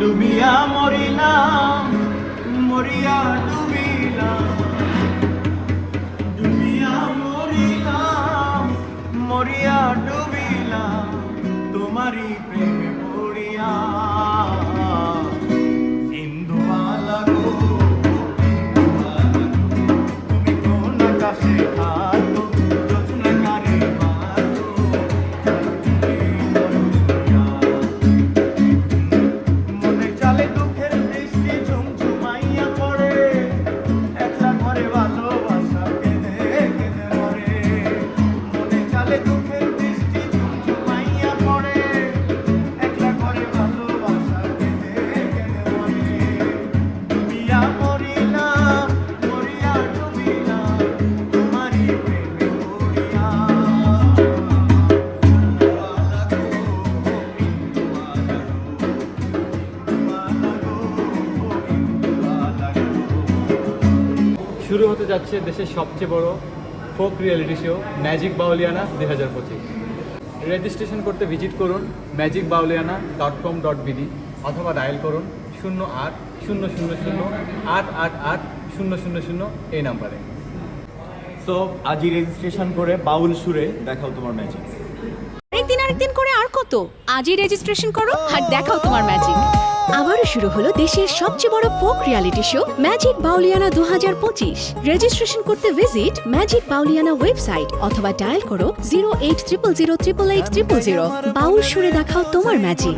ডুবিয়া মরিলাম মরিয়া ডুবিলাম। ডুবিয়া মরিলাম মরিয়া ডুবিলাম। তোমারই প্রেমে শুরু হতে যাচ্ছে দেশের সবচেয়ে বড় folk reality show magic Bauliana দুই হাজার পঁচিশ। রেজিস্ট্রেশন করতে ভিজিট করুন magic Bauliana dot com dot BD অথবা ডায়াল করুন শূন্য আট শূন্য শূন্য শূন্য আট আট আট শূন্য শূন্য শূন্য এই নাম্বারে। সো আজই রেজিস্ট্রেশন করে বাউল সুরে দেখাও তোমার ম্যাজিক। আরেকদিন আরেকদিন করে আর কত? আজই রেজিস্ট্রেশন করো আর দেখাও তোমার ম্যাজিক। আবারও শুরু হলো দেশের সবচেয়ে বড় folk reality show magic Bauliana দু হাজার পঁচিশ। রেজিস্ট্রেশন করতে ভিজিট ম্যাজিক বাউলিয়ানা ওয়েবসাইট অথবা ডায়াল করো zero eight triple zero triple eight triple zero বাউল সুরে দেখাও তোমার ম্যাজিক